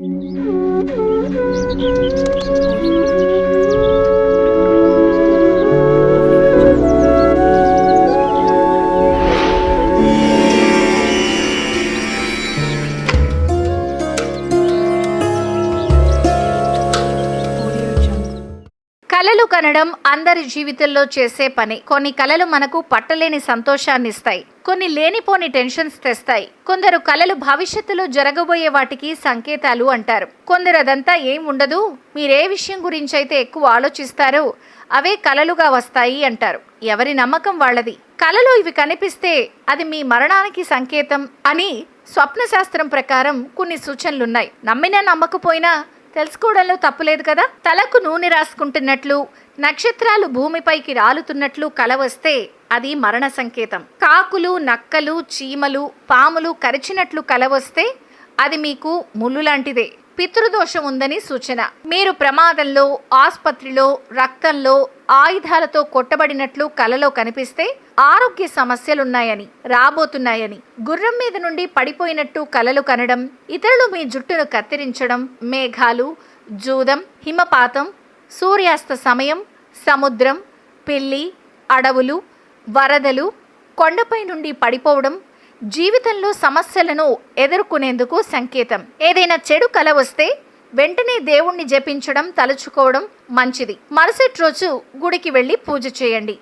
うん。కలలు కనడం అందరి జీవితంలో చేసే పని. కొన్ని కలలు మనకు పట్టలేని సంతోషాన్ని ఇస్తాయి కొన్ని లేనిపోని టెన్షన్స్ తెస్తాయి. కొందరు కలలు భవిష్యత్తులో జరగబోయే వాటికి సంకేతాలు అంటారు. కొందరు అదంతా ఏం ఉండదు. మీరే విషయం గురించి అయితే ఎక్కువ ఆలోచిస్తారో అవే కలలుగా వస్తాయి అంటారు. ఎవరి నమ్మకం వాళ్ళది. కలలో ఇవి కనిపిస్తే అది మీ మరణానికి సంకేతం అని స్వప్న శాస్త్రం ప్రకారం కొన్ని సూచనలున్నాయి. నమ్మినా నమ్మకపోయినా తెలుసుకోవడంలో తప్పులేదు కదా? తలకు నూనె రాసుకుంటున్నట్లు నక్షత్రాలు భూమిపైకి రాలుతున్నట్లు కల వస్తే అది మరణ సంకేతం. కాకులు నక్కలు చీమలు పాములు కరిచినట్లు కల వస్తే అది మీకు ముళ్ళు లాంటిదే. పితృదోషం ఉందని సూచన. మీరు ప్రమాదంలో ఆసుపత్రిలో రక్తంలో ఆయుధాలతో కొట్టబడినట్లు కలలో కనిపిస్తే ఆరోగ్య సమస్యలున్నాయని రాబోతున్నాయని గుర్రం మీద నుండి పడిపోయినట్టు కలలు కనడం ఇతరులు మీ జుట్టును కత్తిరించడం మేఘాలు జూదం హిమపాతం సూర్యాస్త సమయం సముద్రం పిల్లి అడవులు వరదలు కొండపై నుండి పడిపోవడం జీవితంలో సమస్యలను ఎదుర్కొనేందుకు సంకేతం. ఏదైనా చెడు కల వస్తే వెంటనే దేవుణ్ణి జపించడం తలుచుకోవడం మంచిది. మరుసటి రోజు గుడికి వెళ్ళి పూజ చేయండి.